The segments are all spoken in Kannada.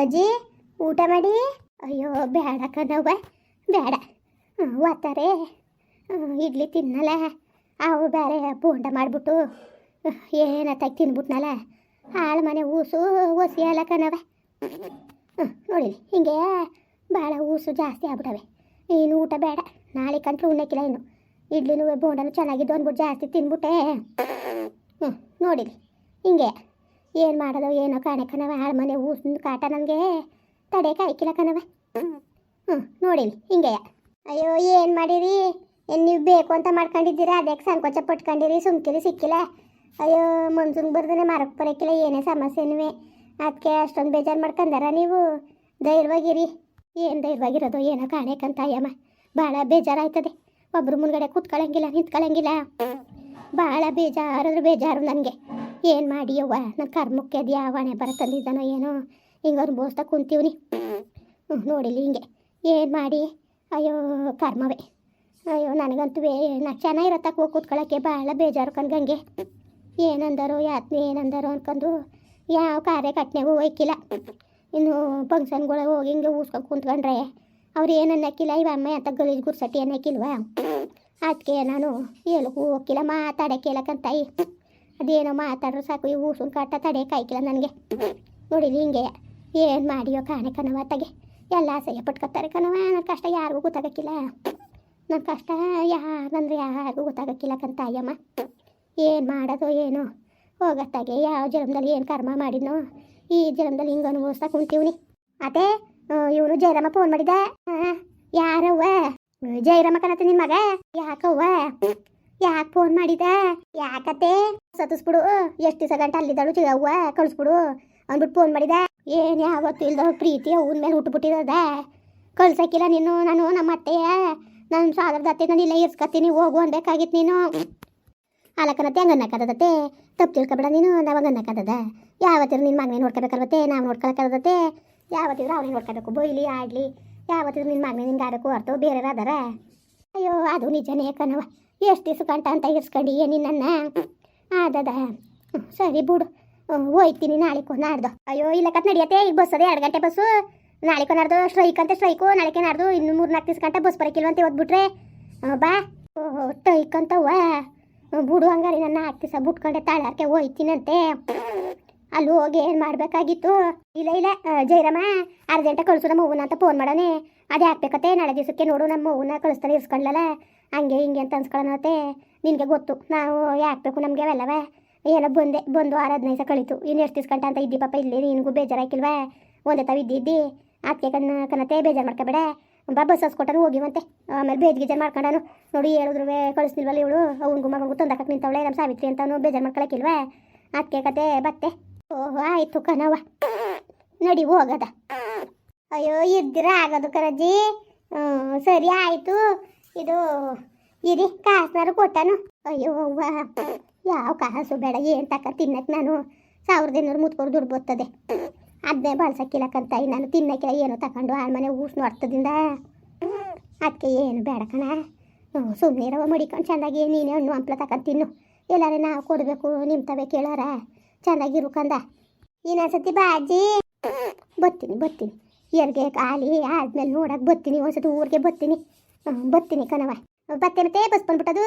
ಅಜ್ಜಿ, ಊಟ ಮಾಡಿ? ಅಯ್ಯೋ, ಬೇಡ ಕಣವ್ವ, ಬೇಡ. ಒತ್ತಾರೆ. ಇಡ್ಲಿ ತಿನ್ನಲ್ಲ. ಅವು ಬೇರೆ ಬೋಂಡ ಮಾಡಿಬಿಟ್ಟು ಏನತ್ತಾಗಿ ತಿನ್ಬಿಟ್ನಲ್ಲ. ಹಾಳು ಮನೆ ಊಸು, ಒಸಿ ಅಲ್ಲ ಕಣವ ನೋಡಿ ಹಿಂಗೆ ಭಾಳ ಊಸು ಜಾಸ್ತಿ ಆಗ್ಬಿಟ್ಟವೆ ಏನು ಊಟ ಬೇಡ. ನಾಳೆ ಕಂಟ್ಲು ಉಣ್ಣಕ್ಕಿಲ್ಲ ಇನ್ನು. ಇಡ್ಲಿನೂ ಬೋಂಡನು ಚೆನ್ನಾಗಿದ್ದು ಅಂದ್ಬಿಟ್ಟು ಜಾಸ್ತಿ ತಿನ್ಬಿಟ್ಟೆ. ಹ್ಞೂ ನೋಡಿರಿ ಹಿಂಗೆ. ಏನು ಮಾಡೋದು, ಏನೋ ಕಾಣೆ ಕಣವ, ಹಾಳು ಮನೆ ಊಸಿನ ಕಾಟ ನನಗೆ ತಡೆ ಕಾಯ್ಕಿಲ್ಲ ಕಣವ. ಹ್ಞೂ ನೋಡಿನಿ, ಹಿಂಗೆಯ. ಅಯ್ಯೋ, ಏನು ಮಾಡಿರಿ? ಏನು ನೀವು ಬೇಕು ಅಂತ ಮಾಡ್ಕೊಂಡಿದ್ದೀರಾ? ಅದಕ್ಕೆ ಸಂಕೋಚ ಪಟ್ಕೊಂಡಿರಿ, ಸುಮ್ಕಿರಿ, ಸಿಕ್ಕಿಲ್ಲ. ಅಯ್ಯೋ, ಮನ್ಸೂನ್ ಬರ್ದೇ ಮಾರಕ್ಕೆ ಬರೋಕ್ಕಿಲ್ಲ ಏನೇ ಸಮಸ್ಯೆನೂ ಅದಕ್ಕೆ ಅಷ್ಟೊಂದು ಬೇಜಾರು ಮಾಡ್ಕೊಂಡಾರ ನೀವು? ಧೈರ್ಯವಾಗಿರಿ ಏನು ಧೈರ್ಯವಾಗಿರೋದು ಏನೋ ಕಾಣೆಕಂತ ಅಯ್ಯಮ್ಮ ಭಾಳ ಬೇಜಾರಾಯ್ತದೆ. ಒಬ್ಬರು ಮುಂದ್ಗಡೆ ಕೂತ್ಕೊಳ್ಳಂಗಿಲ್ಲ ನಿಂತ್ಕೊಳ್ಳಂಗಿಲ್ಲ ಭಾಳ ಬೇಜಾರಾದ್ರೂ ಬೇಜಾರು ನನಗೆ. ಏನು ಮಾಡಿ ಅವ್ವ ನನ್ನ ಕರ್ಮಕ್ಕೆ ಅದು ಯಾವ ಬರ ತಂದಿದ್ದಾನೋ ಏನೋ? ಹಿಂಗೆ ಅನುಭವಿಸ್ತಾ ಕುಂತೀವ್ನಿ ಹ್ಞೂ ನೋಡಿಲಿ ಹಿಂಗೆ. ಏನು ಮಾಡಿ? ಅಯ್ಯೋ, ಕರ್ಮವೇ. ಅಯ್ಯೋ, ನನಗಂತೂ ನಾ ಚೆನ್ನಾಗಿರತ್ತ ಹೋಗಿ ಕೂತ್ಕೊಳ್ಳೋಕ್ಕೆ ಭಾಳ ಬೇಜಾರು ಕನ್ಗಂಗೆ ಏನಂದಾರೋ, ಯಾತ್ನೇ ಏನಂದಾರೋ ಅನ್ಕೊಂಡು ಯಾವ ಕಾರ್ಯಕಟ್ನೆಗೂ ಹೋಯ್ಕಿಲ್ಲ. ಇನ್ನು ಫಂಕ್ಷನ್ಗಳು ಹೋಗಿ ಹಿಂಗೆ ಊಸ್ಕೊಂಡು ಕುಂತ್ಕೊಂಡ್ರೆ ಅವ್ರು ಏನು ಅನ್ನಕ್ಕಿಲ್ಲ ಇವ ಅಮ್ಮ ಅಂತ ಗಲೀಜು ಗುರ್ಸಟ್ಟಿ ಅನ್ನಕ್ಕಿಲ್ವಾ ಅದಕ್ಕೆ ನಾನು ಹೇಳಕ್ಕೂ ಹೋಗಿಲ್ಲ ಮಾತಾಡೋಕ್ಕಿಲ್ಲ ಕಂತಾಯಿ ಅದೇನೋ ಮಾತಾಡ್ರು ಸಾಕು, ಈ ಊಸನ್ ಕಾಟ ತಡೆ ಕಾಯ್ಕಿಲ್ಲ ನನಗೆ. ನೋಡಿಲಿ ಹಿಂಗೆ ಏನು ಮಾಡಿಯೋ ಕಾಣೆ ಕಣವ ತಗೆ ಎಲ್ಲ ಅಸಹ್ಯ ಪಟ್ಕೊತಾರೆ ಕಣವ ನನ್ನ ಕಷ್ಟ ಯಾರಿಗೂ ಗೊತ್ತಾಗಕ್ಕಿಲ್ಲ. ನನ್ನ ಕಷ್ಟ ಯಾರಂದ್ರೆ ಯಾರಿಗೂ ಗೊತ್ತಾಗಕ್ಕಿಲ್ಲ ಕಂತಾಯಮ್ಮ ಏನು ಮಾಡೋದು ಏನು. ಹೋಗತ್ತಾಗೆ ಯಾವ ಜನ್ಮದಲ್ಲಿ ಏನು ಕರ್ಮ ಮಾಡಿದ್ನೋ, ಈ ಜನ್ಮದಲ್ಲಿ ಹಿಂಗೆ ಅನುಭವಿಸ್ತಾ ಕುಂತೀವ್ನಿ. ಅದೇ ಇವನು ಜಯರಾಮ ಫೋನ್ ಮಾಡಿದ. ಯಾರವ್ವ? ಜಯರಾಮ ಕಣತ್ತೆ ನಿನ್ನ ಮಗ? ಯಾಕವ್ವ? ಯಾಕೆ ಫೋನ್ ಮಾಡಿದ? ಯಾಕತ್ತೆ? ಸತಸ್ಬಿಡು ಎಷ್ಟು ದಿವಸ ಗಂಟೆ ಅಲ್ಲಿದ್ದಾಳು ಚಿಗವ್ವ ಕಳಿಸ್ಬಿಡು. ಅಂದ್ಬಿಟ್ಟು ಫೋನ್ ಮಾಡಿದ. ಏನು ಯಾವತ್ತು ಇಲ್ದ ಪ್ರೀತಿ ಅವನ ಮೇಲೆ ಹುಟ್ಟುಬಿಟ್ಟಿರೋದ ಕಳ್ಸಕ್ಕಿಲ್ಲ ನೀನು. ನಾನು ನಮ್ಮ ಅತ್ತೆಯ ನನ್ನ ಸಾಗರದ ಅತ್ತೆ ನಾನು ಇಲ್ಲ ಇರ್ಸ್ಕತ್ತೀನಿ. ಹೋಗು ಅನ್ಬೇಕಾಗಿತ್ತು ನೀನು. ಅಲಕ್ಕನತ್ತೆ ಹಂಗೆ ಅನ್ನಕ್ಕದತ್ತೆ ತಪ್ಪು ತಿಳ್ಕೊಬೇಡ ನೀನು. ನಾವು ಹಂಗೆ ಅನ್ನಕ್ಕದ ಯಾವತ್ತಿದ್ರು ನಿನ್ನ ಮಗನೇ ನೋಡ್ಕೋಬೇಕಲ್ವತ್ತೆ? ನಾವು ನೋಡ್ಕೊಳಕ್ಕದತ್ತೆ ಯಾವತ್ತಿದ್ರು ಅವನೇ ನೋಡ್ಕೋಬೇಕು. ಬೊಯ್ಲಿ ಆಡಲಿ. ಯಾವತ್ತಿದ್ರು ನಿನ್ನ ಮಗನೇ ನಿನ್ಗೆ ಆಡಬೇಕು ಹೊರ್ತು ಬೇರೆ ಅದಾರ. ಅಯ್ಯೋ, ಅದು ನಿಜನೇ ಕಣವ ಎಷ್ಟು ದಿವ್ಸ ಗಂಟ ಅಂತ ಇರ್ಸ್ಕೊಂಡು ನಿನ್ನನ್ನ? ಆದದ. ಹ್ಮ್, ಸರಿ ಬಿಡು. ಹೋಯ್ತೀನಿ ನಾಳೆಕೋ ನಾಡ್ದು ಅಯ್ಯೋ ಇಲ್ಲ ಕತ್ ನಡಿಯತ್ತೆ ಈಗ ಬಸ್ ಅದೇ ಎರಡು ಗಂಟೆ ಬಸ್ಸು. ನಾಳೆಕೋ ನಾಡ್ದು ಸ್ಟ್ರೈಕ್ ಅಂತ ಸ್ಟ್ರೈಕು ನಾಳೆಕೆ ನಾಡ್ದು ಇನ್ನು ಮೂರು ನಾಲ್ಕು ದಿವ್ಸ ಗಂಟೆ ಬಸ್ ಬರೋಕ್ಕಿಲ್ವಂತೆ ಓದ್ಬಿಟ್ರೆ. ಬಾ. ಓಹೋ ಸ್ಟ್ರೈಕ್ ಅಂತವ ಬಿಡು ಹಂಗಾರಿ ನನ್ನ ದಿವಸ ಬಿಟ್ಕೊಂಡೆ ತಾಳಾರ್ಕೆ ಹೋಯ್ತೀನಂತೆ. ಅಲ್ಲಿ ಹೋಗಿ ಏನು ಮಾಡಬೇಕಾಗಿತ್ತು? ಇಲ್ಲ ಇಲ್ಲ ಜೈರಮ್ಮ, ಅರ್ಜೆಂಟ ಕಳಿಸು ನಮ್ಮ ಅವ್ವನ ಅಂತ ಫೋನ್ ಮಾಡೋಣ. ಅದು ಹಾಕ್ಬೇಕತ್ತೆ ನಾಳೆ ದಿವಸಕ್ಕೆ ನೋಡು ನಮ್ಮ ಹೂವನ್ನ ಕಳಿಸ್ತಾನೆ ಇರ್ಸ್ಕೊಳ್ಳಲ್ಲ ಹಂಗೆ ಹಿಂಗೆ ಅಂತ ಅನ್ಸ್ಕೊಳ್ಳೋಣತ್ತೆ ನಿನಗೆ ಗೊತ್ತು, ನಾವು ಯಾಕಬೇಕು ನಮಗೆ ಅವೆಲ್ಲವ? ಏನೋ ಬಂದೆ, ಬಂದು ಆರು ಹದಿನೈದು ಕಳಿತು. ಇನ್ನು ಎಷ್ಟು ದಿವ್ಸ ಅಂತ ಇದ್ದಿ ಪಾಪ ಇಲ್ಲಿ, ನಿನಗೂ ಬೇಜಾರಾಕಿಲ್ವಾ ಒಂದೇ ತಾವು ಇದ್ದಿದ್ದಿ. ಅದಕ್ಕೆ ಕನ್ನ ಕನತೆ ಬೇಜಾರು ಮಾಡ್ಕೋಬೇಡ. ಬಾ, ಬಸ್ ಹಸ್ಕೊಟ್ಟನು ಹೋಗಿವಂತೆ ಆಮೇಲೆ ಬೇಜ್ ಗೀಜಾರು ಮಾಡ್ಕೊಂಡಾನು. ನೋಡಿ ಹೇಳಿದ್ರು ಕಳಿಸ್ನಿಲ್ವಲ್ಲ ಇವಳು. ಅವನಿಗೂ ಮಗನಿಗೂ ತಂದಾಕಕ್ಕೆ ನಿಂತವಳೆ ನಮ್ಮ ಸಾವಿತ್ರಿ ಅಂತ ಅವನು ಬೇಜಾರು ಮಾಡ್ಕೊಳಕ್ಕಿಲ್ವ ಅದಕ್ಕೆ ಕತೆ, ಬತ್ತೆ. ಓಹೋ, ಆಯ್ತು ಕಣವ ನಡಿ, ಹೋಗದ. ಅಯ್ಯೋ ಇದ್ದಿರ ಆಗದು ಕರಜ್ಜಿ ಹ್ಞೂ ಸರಿ ಆಯಿತು. ಇದು, ಇರಿ, ಕಾಸನಾರು ಕೊಟ್ಟನು. ಅಯ್ಯೋ, ಅವ್ವ. ಯಾವ ಕಾಸು ಬೇಡ, ಏನು ತಕ ತಿನ್ನಕ್ಕೆ ನಾನು? ಸಾವಿರದ ಇನ್ನೂರು ಮುತ್ಕೊಂಡು ದುಡ್ಡು ಬರ್ತದೆ. ಅದನ್ನೇ ಬಳಸಕ್ಕಿಲ್ಲಕ್ಕಂತ ನಾನು. ತಿನ್ನಕ್ಕೆ ಏನು ತಗೊಂಡು ಆ ಮನೆ ಊಟ ನೋಡ್ತದಿಂದ. ಅದಕ್ಕೆ ಏನು ಬೇಡ ಕಣ. ಹ್ಞೂ ಸುಮ್ಮನೆ ರವ ಮಡಿಕೊಂಡು ಚೆಂದಾಗಿ ನೀನೇ ಹಣ್ಣು ಹಂಪ್ಲ ತಗೊಂಡು ತಿನ್ನು. ಎಲ್ಲಾರೇ ನಾವು ಕೊಡಬೇಕು ನಿಮ್ಮ ತವೆ ಕೇಳಾರ. ಚೆನ್ನಾಗಿರು ಕಂದ. ಇನ್ನೊಂದ್ಸತಿ ಬಾಜಿ ಬರ್ತೀನಿ ಬರ್ತೀನಿ. ಎರ್ಗೆ ಖಾಲಿ ಆದ್ಮೇಲೆ ನೋಡಕ್ಕೆ ಬರ್ತೀನಿ, ಒಂದ್ಸತಿ ಊರಿಗೆ ಬರ್ತೀನಿ. ಬರ್ತೀನಿ ಕಣವ ಬತ್ತೆ ಮತ್ತೆ, ಬಸ್ ಬಂದ್ಬಿಟ್ಟದು?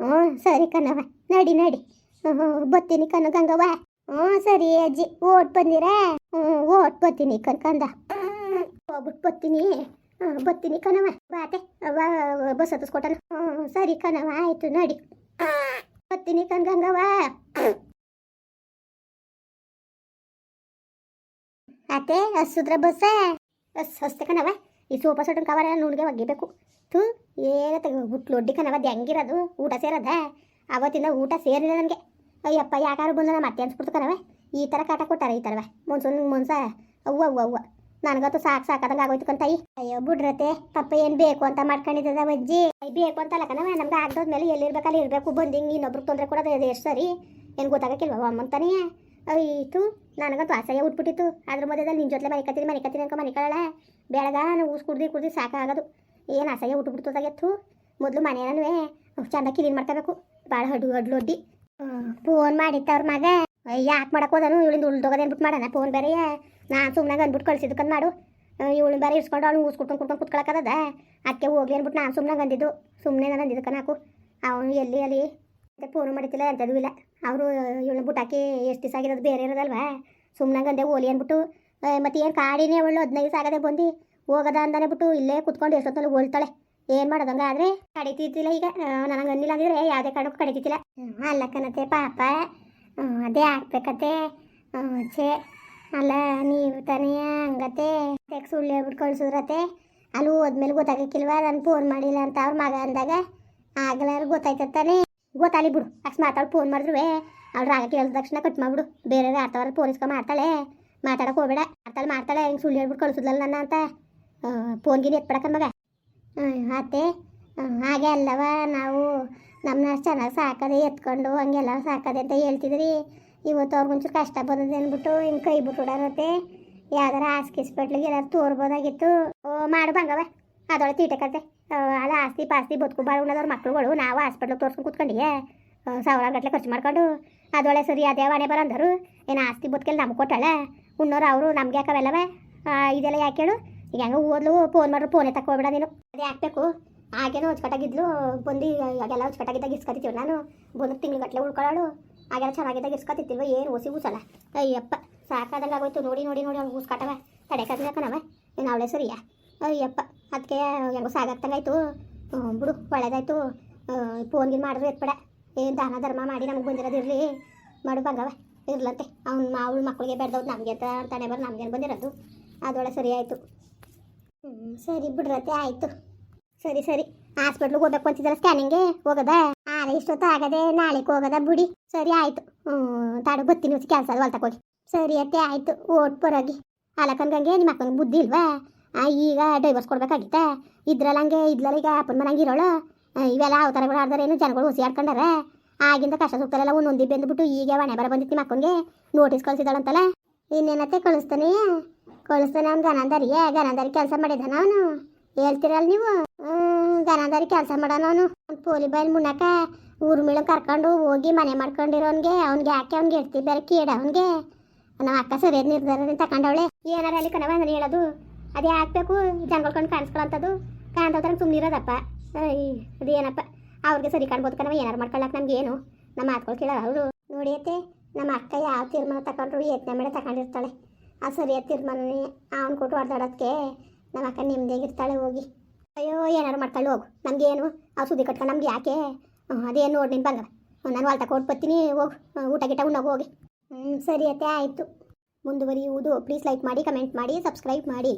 ಹ್ಞೂ ಸರಿ ಕಣವ ನಡಿ ನಡಿ. ಹ್ಞೂ ಬರ್ತೀನಿ ಕಣ ಗಂಗವ್ವ. ಹ್ಞೂ ಸರಿ ಅಜ್ಜಿ. ಓಟ್ ಬಂದಿರಾ? ಹ್ಞೂ ಓಟ್ ಬರ್ತೀನಿ ಕನ್ಕಂದ ಹೋಗ್ಬಿಟ್ಟು ಬರ್ತೀನಿ. ಹ್ಞೂ ಬರ್ತೀನಿ ಕಣವ ಬಾತೆ ಬಸ್ ಹತ್ತಿಸ್ಕೊಟ್ಟಲ್ಲ ಹ್ಞೂ ಸರಿ ಕಣವ ಆಯಿತು, ನಡಿ. ಬರ್ತೀನಿ ಕಣ್ ಗಂಗವ್ವ. ಅತ್ತೆ ಹಸುದ್ರ ಬಸ್ಸ. ಬಸ್ ಹಸ್ತೆ ಕಣವ ಈ ಸೋಫಾ ಸೊಟ್ಟನ್ ಕವರ ನುಣ್ಗೆ ಒಗಿಬೇಕು ಥೂ, ಏನ ಹುಟ್ಟು ಲೊಡ್ಡಿ ಕಣವ ಹೆಂಗಿರೋದು ಊಟ ಸೇರದ. ಅವತ್ತಿಂದ ಊಟ ಸೇರಿಲ್ಲ ನನಗೆ. ಅಯ್ಯಪ್ಪ ಯಾಕಾರು ಬಂದು ನಮ್ಮ ಮತ್ತೆ ಅನ್ಸ್ಬಿಡ್ತು ಕಣವ ಈ ಥರ ಕಾಟ ಕೊಟ್ಟಾರೆ ಈ ಥರವ ಮುನ್ಸೂನ್, ಮುನ್ಸ. ಅವ್ವ ಅವ್ವ ಅವ್ವ. ನನಗಂತೂ ಸಾಕು ಸಾಕಾದಂಗೆ ಆಗೋಯ್ತು ಕಂತಾಯಿ ಅಯ್ಯೋ ಬಿಡ್ರತೆ ಪಪ್ಪ ಏನು ಬೇಕು ಅಂತ ಮಾಡ್ಕೊಂಡಿದ್ದದ ಅಜ್ಜಿ. ಬೇಕು ಬೇಕು ಅಂತಲ್ಲ ಕಣವ ನಮ್ಗೆ ಆಗದೋದ್ಮೇಲೆ ಎಲ್ಲಿರ್ಬೇಕು ಅಲ್ಲಿ ಇರಬೇಕು. ಬಂದು ಹಿಂಗೆ ಇನ್ನೊಬ್ರಿಗೆ ತೊಂದರೆ ಕೊಡೋದು ಎಷ್ಟು ಸರಿ? ಏನು ಗೊತ್ತಾಗಕ್ಕಿಲ್ವ ಅಮ್ಮಂತಾನೆ ಅಯ್ತು ನನಗಂತೂ ಅಸಹ್ಯ ಉಟ್ಬಿಟ್ಟಿತ್ತು. ಅದ್ರ ಮಧ್ಯದಲ್ಲಿ ನಿನ್ನ ಜೊತೆ ಮನೆ ಕತ್ತೀನಿ ಮನೆ ಕತ್ತೀನಿ ಅನ್ಕೊ ಮನೆ ಕಳಲ್ಲ ಬೆಳಗ ನಾನು ಊಸ್ ಕುಡ್ದು ಕುಡ್ದು ಸಾಕಾಗೋದು ಏನು ಅಸಹ್ಯ ಉಟ್ಬಿಡ್ತದಾಗೆತ್ತು ಮೊದಲು ಮನೆಯೇ ಚಂದ ಕ್ಲೀನ್ ಮಾಡ್ಕೋಬೇಕು. ಭಾಳ ಹಡ್ಡು ಹಡ್ಲೊಡ್ಡಿ ಫೋನ್ ಮಾಡಿತ್ತು ಅವ್ರ ಮಗ. ಯಾಕೆ ಮಾಡಕ್ಕೆ ಹೋದನು? ಇವಳಿಂದ ಉಳ್ದೋಗೋದು ಅಂದ್ಬಿಟ್ಟು ಮಾಡೋಣ? ಫೋನ್ ಬೇರೆ. ನಾನು ಸುಮ್ಮನೆ ಅಂದ್ಬಿಟ್ಟು ಕಳ್ಸಿದ್ದಕ್ಕಂದು ಮಾಡು. ಇವಳು ಬೇರೆ ಇಸ್ಕೊಂಡು ಅವ್ನು ಊಸ್ ಕುಟ್ಕೊಂಡು ಕುಟ್ಕೊಂಡು ಕುತ್ಕೊಳಕ್ಕದ ಅಕ್ಕೆ ಹೋಗ್ಲಿ ಅಂದ್ಬಿಟ್ಟು ನಾನು ಸುಮ್ಮನೆ ಅಂದಿದ್ದು. ಸುಮ್ಮನೆ ನಾನು ಅಂದಿದ್ದಕ್ಕೆ ನಾಕು. ಅವನು ಎಲ್ಲಿ, ಅಲ್ಲಿ. ಫೋನು ಮಾಡಿತಿಲ್ಲ ಎಂಥದ್ದು ಇಲ್ಲ. ಅವರು ಇವಳು ಬುಟ್ಟಾಕಿ ಎಷ್ಟು ದಿವಸ ಆಗಿರೋದು ಬೇರೆ ಇರೋದಲ್ವಾ? ಸುಮ್ಮನೆ ಅಂದೆ ಓಲಿ ಅಂದ್ಬಿಟ್ಟು ಮತ್ತೆ ಏನು ಕಾಡಿನೇ ಅವಳು ಹದಿನೈದು ದಿವಸ ಆಗದೆ ಬಂದು ಹೋಗದ ಅಂದಾನೆ ಬಿಟ್ಟು ಇಲ್ಲೇ ಕುತ್ಕೊಂಡು ಎಷ್ಟೊತ್ತಲ್ಲಿ ಓಳ್ತಾಳೆ ಏನು ಮಾಡೋದಂಗ ಆದರೆ? ಕಡಿತಿದ್ದಿಲ್ಲ ಈಗ. ನನಗೆ ಅನ್ನಿಲ್ಲ ಅಂದ್ರೆ ಯಾವುದೇ ಕಾರಣಕ್ಕೂ ಕಡಿತಿದ್ದಿಲ್ಲ. ಅಲ್ಲ ಕಣತೆ, ಪಾಪ. ಅದೇ ಆಗ್ಬೇಕತ್ತೆ ಛೇ. ಅಲ್ಲ, ನೀವು ತಾನೇ ಹಂಗತ್ತೆ ಸುಳ್ಳು ಬಿಟ್ಟು ಕಳ್ಸಿದ್ರತೆ. ಅಲ್ಲಿ ಹೋದ್ಮೇಲೆ ಗೊತ್ತಾಗಕ್ಕಿಲ್ವಾ? ನಾನು ಫೋನ್ ಮಾಡಿಲ್ಲ ಅಂತ ಅವ್ರ ಮಗ ಅಂದಾಗ. ಆಗಲಾರು ಗೊತ್ತಾಯ್ತಾನೆ ಗೊತ್ತಾಲಿ ಬಿಡು. ಅಕಸ್ಮಾತ್ ಮಾತಾಡೋ ಫೋನ್ ಮಾಡಿದ್ರು ಅವ್ಳು ರಾಗ ಕೇಳಿದ ತಕ್ಷಣ ಕಟ್ ಮಾಡ್ಬಿಡು ಬೇರೆ ಆಡ್ತಾವ್ರ ಪೊಲೀಸ್ಕ ಮಾಡ್ತಾಳೆ. ಮಾತಾಡಕ್ಕೆ ಹೋಗ್ಬೇಡ. ಮಾಡ್ತಾಳೆ ಮಾಡ್ತಾಳೆ. ಹಿಂಗೆ ಸುಳ್ಳು ಹೇಳ್ಬಿಟ್ಟು ಕಳಿಸಿದ್ಲಲ್ಲ ನನ್ನ ಅಂತ. ಫೋನ್ಗಿನ ಎತ್ಬಿಡಕ್ಕ ಮಗ. ಅತ್ತೆ ಹಾಗೆ ಅಲ್ಲವ ನಾವು ನಮ್ಮನ್ನ ಚೆನ್ನಾಗಿ ಸಾಕದೆ, ಎತ್ಕೊಂಡು ಹಂಗೆಲ್ಲ ಸಾಕದೆ ಅಂತ ಹೇಳ್ತಿದ್ರಿ. ಇವತ್ತು ಅವ್ರಿಗೊಂಚೂರು ಕಷ್ಟ ಬರೋದು ಅಂದ್ಬಿಟ್ಟು ಹಿಂಗೆ ಕೈ ಬಿಟ್ಬಿಡಾರತ್ತೆ ಯಾವ್ದಾರ ಹಾಸ್ಕಿಸ್ಪೆಟ್ಲಿಗೆ ಎಲ್ಲಾರು ತೋರ್ಬೋದಾಗಿತ್ತು. ಓ, ಮಾಡು ಬಂಗವ ಅದೊಳೆ ತೀಟೆ ಕತೆ. ಅಲ್ಲ ಆಸ್ತಿ ಪಾಸ್ತಿ ಬದುಕು ಬಾಳುಣ್ಣದವ್ರ ಮಕ್ಳುಗಳು. ನಾವು ಹಾಸ್ಪಿಟ್ಲಿಗೆ ತೋರ್ಸ್ಕೊಂಡು ಕೂತ್ಕೊಂಡಿಯೇ ಸಾವಿರ ಗಟ್ಟಲೆ ಖರ್ಚು ಮಾಡ್ಕೊಂಡು ಅದೊಳೆ ಸರಿ ಅದೇ ವಾಣೆ ಬರಂದರು ಏನು ಆಸ್ತಿ ಬದುಕಲ್ಲಿ ನಮ್ಗೆ ಕೊಟ್ಟಳೆ ಉಣ್ಣೋರು ಅವರು, ನಮ್ಗೆ ಯಾಕವೆಲ್ಲವೆ ಇದೆಲ್ಲ ಯಾಕೆ ಹೇಳು ಈಗ ಹೆಂಗೆ ಓದ್ಲು ಫೋನ್ ಮಾಡ್ರು ಫೋನೇ ತಕ್ಕೋಬೇಡ ನೀನು. ಅದೇ ಹಾಕ್ಬೇಕು ಹಾಗೇನೋ ಹೊಚ್ಕಟ್ಟಾಗಿದ್ಲು ಬಂದು ಇವಾಗೆಲ್ಲ ಹೊಚ್ಕಟ್ಟಾಗಿದ್ದಾಗ ಇಸ್ಕೊತಿರ್ತೀವಿ ನಾನು. ಬಂದು ತಿಂಗಳು ಗಟ್ಟಲೆ ಉಳ್ಕೊಳ್ಳೋಳು ಆಗೆಲ್ಲ ಚೆನ್ನಾಗಿದ್ದಾಗ ಇಸ್ಕೊತಿತ್ತಿಲ್ವ, ಏನು ಹೊಸಿ ಊಸಲ್ಲ. ಅಯ್ಯಪ್ಪ ಸಾಕಾದಂಗೆ ಆಗೋಯ್ತು. ನೋಡಿ ನೋಡಿ ನೋಡಿ ಅವ್ನು ಊಸ್ಕಟ್ಟವ ತಡೆ ಕಣವ ಏನು ಅವಳೆ ಸರಿಯಾ? ಅಯ್ಯಪ್ಪ ಅದಕ್ಕೆ ಹೆಂಗೋ ಸಾಗತ್ತಂಗಾಯ್ತು ಬಿಡು, ಒಳ್ಳೇದಾಯ್ತು. ಫೋನ್ಗಿನ್ ಮಾಡಿದ್ರು ಎತ್ಬೇಡ. ಏನು ದಾನ ಧರ್ಮ ಮಾಡಿ ನಮ್ಗೆ ಬಂದಿರೋದಿರಲಿ ಮಾಡು ಬಂಗವ ಇರ್ಲಂತೆ. ಅವ್ನು ಮಾವು ಮಕ್ಕಳಿಗೆ ಬೆಳೆದವ್ರು ನಮಗೆ ಅಂತ ತಾನೇ ಬರ್, ನಮ್ಗೇನು ಬಂದಿರೋದು. ಅದೊಳಗೆ ಸರಿ ಆಯಿತು. ಸರಿ ಬಿಡ್ರತ್ತೆ ಆಯಿತು. ಸರಿ ಸರಿ. ಹಾಸ್ಪಿಟ್ಲಿಗೆ ಹೋಗ್ಬೇಕು ಅಂತಿದ್ದಾರೆ ಸ್ಕ್ಯಾನಿಂಗೆ ಹೋಗದ? ಆರೆ ಇಷ್ಟೊತ್ತು ಆಗದೆ ನಾಳೆಗೆ ಹೋಗದ ಬಿಡಿ. ಸರಿ, ಆಯಿತು. ಹ್ಞೂ ತಾಡು ಬತ್ತೀನಿ ಕೆಲಸ ಹೊಲ್ ತಗೊಳ್ಳಿ ಸರಿ, ಅತ್ತೆ, ಆಯಿತು. ಓಟ್ ಬರೋಗಿ ಅಲಕನ್ಗಂಗೆ ನಿಮ್ಮ ಅಕ್ಕಂಗೆ ಬುದ್ಧಿ ಇಲ್ವಾ? ಈಗ ಡೈವರ್ಸ್ ಕೊಡ್ಬೇಕಾಗಿತ್ತ? ಇದ್ರಲ್ಲ ಹಂಗೆ ಇದ್ಲಲ್ಲ ಈಗ ಅಪ್ಪನ ಮನೆಗೆ ಇರೋಳು. ಆ, ಇವೆಲ್ಲ ಅವತಾರಗಳು ಆಡ್ದಾರೇನು ಜನಗಳು ಹುಸಿ ಆಡ್ಕೊಂಡಾರ? ಆಗಿಂದ ಕಷ್ಟ ಸುತ್ತಲೆಲ್ಲ ಒಂದೊಂದಿ ಬೆಂದ್ಬಿಟ್ಟು ಈಗ ಮನೆ ಬರ ಬಂದಿತ್ತು ಮಕ್ಕಂಗೆ ನೋಟಿಸ್ ಕಳಿಸಿದಳಂತಲ್ಲ. ಇನ್ನೇನತ್ತೆ ಕಳಿಸ್ತಾನೆ? ಕಳಿಸ್ತಾನೆ ಅವ್ನು ಏ ಗನಂದರಿ ಕೆಲಸ ಮಾಡಿದಾನ ಅವನು? ಹೇಳ್ತಿರಲ್ಲ ನೀವು? ಗನಂದರಿ ಕೆಲಸ ಮಾಡೋಣ ಅವನು? ಪೋಲಿ ಬೈಲ್ ಮುನ್ನಕ ಊರು ಮೇಳ ಕರ್ಕೊಂಡು ಹೋಗಿ ಮನೆ ಮಾಡ್ಕೊಂಡಿರೋನ್ಗೆ ಅವ್ನಿಗೆ. ಯಾಕೆ ಅವ್ನಿಗೆ ಹೇಳ್ತಿ ಬೇರೆ ಕೀಡ ಅವನಿಗೆ. ನಮ್ಮ ಅಕ್ಕ ಸರಿಯಾದ ನಿರ್ಧಾರ ತಗೊಂಡವಳೆ ಏನಾರ ಅಲ್ಲಿ ಕಣವ ಅಂದ್ರೆ ಹೇಳೋದು? ಅದೇ ಹಾಕ್ಬೇಕು ಜನಗಳ್ಕೊಂಡು ಕಾಣಿಸ್ಕೊಳ್ಳೋಂಥದ್ದು. ಕಾಣ್ತವ್ರ ಸುಮ್ಮನೆ ಇರೋದಪ್ಪ. ಅದೇನಪ್ಪ ಅವ್ರಿಗೆ ಸರಿ ಕಾಣ್ಬೋದು ಕಣವ ಏನಾರು ಮಾಡ್ಕೊಳ್ಳಕ್ಕೆ ನಮ್ಗೆ ಏನು? ನಮ್ಮ ಮಾತುಗಳು ಕೇಳೋರು ಅವರು. ನೋಡಿಯತ್ತೆ ನಮ್ಮ ಅಕ್ಕ ಯಾವ ತೀರ್ಮಾನ ತಗೊಂಡ್ರು ಯತ್ನ ಮೇಲೆ ತಗೊಂಡಿರ್ತಾಳೆ. ಆ ಸರಿಯಾದ ತೀರ್ಮಾನನೇ ಅವ್ನು ಕೊಟ್ಟು ಹೊಡೆದಾಡೋದಕ್ಕೆ ನಮ್ಮ ಅಕ್ಕ ನೆಮ್ಮದಿಯಾಗಿರ್ತಾಳೆ, ಹೋಗಿ. ಅಯ್ಯೋ, ಏನಾರು ಮಾಡ್ಕೊಳ್ಳಿ ಹೋಗು. ನಮಗೇನು ಆ ಸುದ್ದಿ ಕಟ್ಕೊಂಡು ನಮ್ಗೆ ಯಾಕೆ? ಅದೇ ಅದೇನು ನೋಡಿ ನೀನು ಬಂಗ ನಾನು ವಾಲ್ತ ಕೊಟ್ಟು ಬರ್ತೀನಿ, ಹೋಗು. ಊಟ ಗಿಟ ಉಣ್ಣೋಗಿ, ಹೋಗಿ. ಹ್ಞೂ ಸರಿ ಅತ್ತೆ, ಆಯಿತು. ಮುಂದುವರಿಯುವುದು. ಪ್ಲೀಸ್ ಲೈಕ್ ಮಾಡಿ, ಕಮೆಂಟ್ ಮಾಡಿ, ಸಬ್ಸ್ಕ್ರೈಬ್ ಮಾಡಿ.